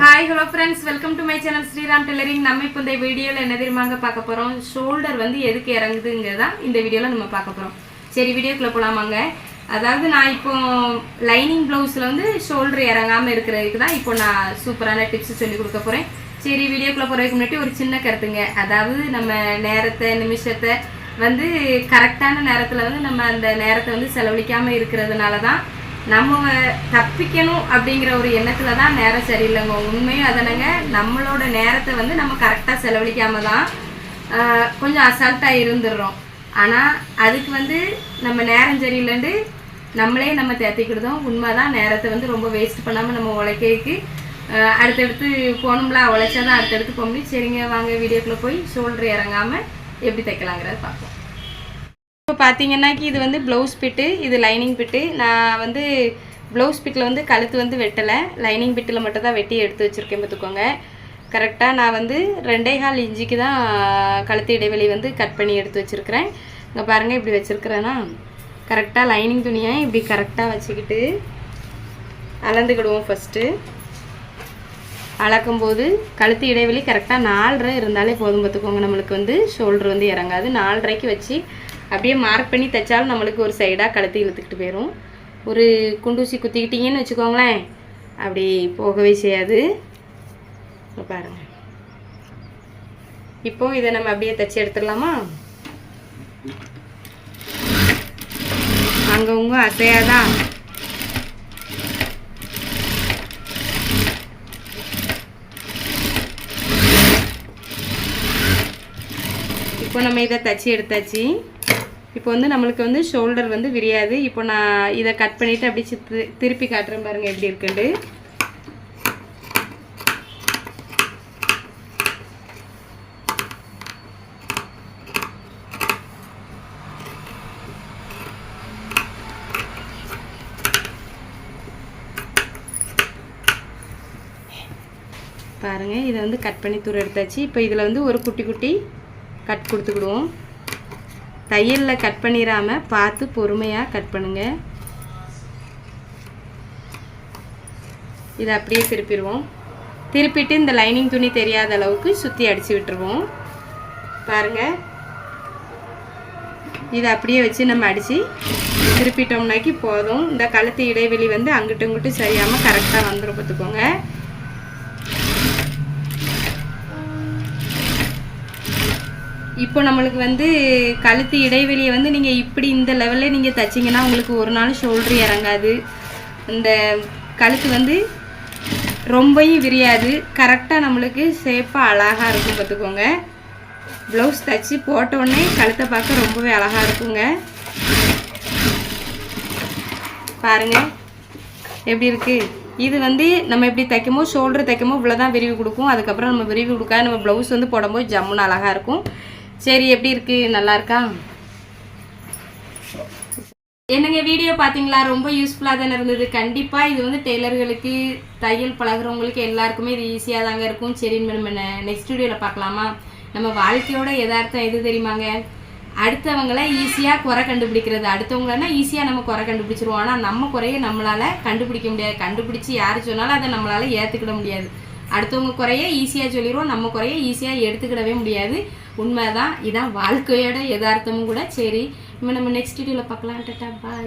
Hi hello friends welcome to my channel Sriram tailoring நம்ம இப்போ இந்த வீடியோவில் என்ன தெரியுமாங்க பார்க்க போகிறோம் ஷோல்டர் வந்து எதுக்கு இறங்குதுங்கிறதான் இந்த வீடியோவில் நம்ம பார்க்க போகிறோம் சரி வீடியோக்குள்ளே போகலாமாங்க அதாவது நான் இப்போ லைனிங் ப்ளவுஸில் வந்து ஷோல்டர் இறங்காமல் இருக்கிறதுக்கு தான் இப்போ நான் சூப்பரான டிப்ஸ் சொல்லி கொடுக்க போகிறேன் சரி வீடியோக்குள்ளே போகிறதுக்கு முன்னாடி ஒரு சின்ன கருத்துங்க. அதாவது நம்ம நேரத்தை நிமிஷத்தை வந்து கரெக்டான நேரத்தில் வந்து நம்ம அந்த நேரத்தை வந்து செலவழிக்காமல் இருக்கிறதுனால தான் நம்ம தப்பிக்கணும் அப்படிங்கிற ஒரு எண்ணத்துல தான் நேரம் சரியில்லைங்க. உண்மையும் அதனங்க நம்மளோட நேரத்தை வந்து நம்ம கரெக்டாக செலவழிக்காம தான் கொஞ்சம் அசால்ட்டாக இருந்துடுறோம். ஆனால் அதுக்கு வந்து நம்ம நேரம் சரியில்லைண்டு நம்மளே நம்ம தேத்திக்கிடுதோம். உண்மை தான் நேரத்தை வந்து ரொம்ப வேஸ்ட் பண்ணாமல் நம்ம உழைக்கிறதுக்கு. அடுத்தடுத்து போகணும்ல உழைச்சா தான் அடுத்தடுத்து போக முடியும். சரிங்க வாங்க வீடியோக்குள்ளே போய் ஷோல்டர் இறங்காமல் எப்படி தைக்கலாங்கிறத பார்ப்போம். இப்போ பார்த்தீங்கன்னாக்கி இது வந்து ப்ளவுஸ் பிட்டு இது லைனிங் பிட்டு நான் வந்து ப்ளவுஸ் பிட்டில் வந்து கழுத்து வந்து வெட்டலை. லைனிங் பிட்டில் மட்டும் தான் வெட்டி எடுத்து வச்சுருக்கேன் பார்த்துக்கோங்க கரெக்டாக நான் வந்து ரெண்டே கால் இஞ்சிக்கு தான் கழுத்து இடைவெளி வந்து கட் பண்ணி எடுத்து வச்சுருக்கிறேன். இங்கே பாருங்கள் இப்படி வச்சுருக்கிறேன்னா கரெக்டாக லைனிங் துணியை இப்படி கரெக்டாக வச்சுக்கிட்டு அளந்துக்கிடுவோம் ஃபஸ்ட்டு அளக்கும்போது கழுத்து இடைவெளி கரெக்டாக நாலரை இருந்தாலே போதும் பார்த்துக்கோங்க நம்மளுக்கு வந்து ஷோல்டர் வந்து இறங்காது. நாலரைக்கு வச்சு அப்படியே மார்க் பண்ணி தைச்சாலும் நம்மளுக்கு ஒரு சைடாக கழுத்து இழுத்துக்கிட்டு போயிடும் ஒரு குண்டூசி குத்திக்கிட்டீங்கன்னு வச்சுக்கோங்களேன் அப்படி போகவே செய்யாது. பாருங்கள் இப்போ இதை நம்ம அப்படியே தைச்சி எடுத்துடலாமா? அங்கவங்க அசையாதான். இப்போ நம்ம இதை தச்சு எடுத்தாச்சு. இப்போ வந்து நம்மளுக்கு வந்து ஷோல்டர் வந்து விரியாது. இப்போ நான் இதை கட் பண்ணிவிட்டு அப்படியே திருப்பி காட்டுறேன் பாருங்கள் எப்படி இருக்குண்டு பாருங்கள் இதை வந்து கட் பண்ணி தூரம் எடுத்தாச்சு. இப்போ இதில் வந்து ஒரு குட்டி குட்டி கட் கொடுத்துக்கிடுவோம். தையலில் கட் பண்ணிடாமல் பார்த்து பொறுமையாக கட் பண்ணுங்க. இதை அப்படியே திருப்பிடுவோம். திருப்பிட்டு இந்த லைனிங் துணி தெரியாத அளவுக்கு சுற்றி அடித்து விட்டுருவோம். பாருங்கள் இதை அப்படியே வச்சு நம்ம அடித்து திருப்பிட்டோம்னாக்கி போதும். இந்த கழுத்து இடைவெளி வந்து அங்கிட்டும் இங்கிட்டும் சரியாமல் கரெக்டாக வந்துடும் பார்த்துக்கோங்க. இப்போ நம்மளுக்கு வந்து கழுத்து இடைவெளியை வந்து நீங்கள் இப்படி இந்த லெவலில் நீங்கள் தைச்சிங்கன்னா உங்களுக்கு ஒரு நாள் ஷோல்ட்ரு இறங்காது. இந்த கழுத்து வந்து ரொம்பையும் விரியாது. கரெக்டாக நம்மளுக்கு சேஃபாக அழகாக இருக்கும் பார்த்துக்கோங்க. ப்ளவுஸ் தைச்சி போட்டோடனே கழுத்தை பார்க்க ரொம்பவே அழகாக இருக்குங்க. பாருங்கள் எப்படி இருக்குது இது வந்து நம்ம எப்படி தைக்கமோ ஷோல்டர் தைக்கமோ இவ்வளோ தான் விரிவு கொடுக்கும். அதுக்கப்புறம் நம்ம விரிவு கொடுக்காது. நம்ம ப்ளவுஸ் வந்து போடும்போது ஜம்முன்னு அழகாக இருக்கும். சரி எப்படி இருக்குது நல்லா இருக்கா? என்னங்க வீடியோ பார்த்தீங்களா? ரொம்ப யூஸ்ஃபுல்லாக தானே இருந்தது. கண்டிப்பாக இது வந்து டெய்லர்களுக்கு தையல் பழகுறவங்களுக்கு எல்லாருக்குமே இது ஈஸியாக தாங்க இருக்கும். சரின்னு நம்ம நெக்ஸ்ட் வீடியோவில் பார்க்கலாமா? நம்ம வாழ்க்கையோட எதார்த்தம் எது தெரியுமாங்க? அடுத்தவங்கள ஈஸியாக குறை கண்டுபிடிக்கிறது. அடுத்தவங்களனா ஈஸியாக நம்ம குறை கண்டுபிடிச்சிருவோம். ஆனால் நம்ம குறைய நம்மளால் கண்டுபிடிக்க முடியாது. கண்டுபிடிச்சி யார் சொன்னாலும் அதை நம்மளால் ஏற்றுக்கிட முடியாது. அடுத்தவங்க குறைய ஈஸியாக சொல்லிடுவோம் நம்ம குறைய ஈஸியாக எடுத்துக்கிடவே முடியாது. உண்மைதான். இதான் வாழ்க்கையோட யதார்த்தமும் கூட. சரி இப்போ நம்ம நெக்ஸ்ட் வீடியோவில் பார்க்கலாம். டட்டா பாய்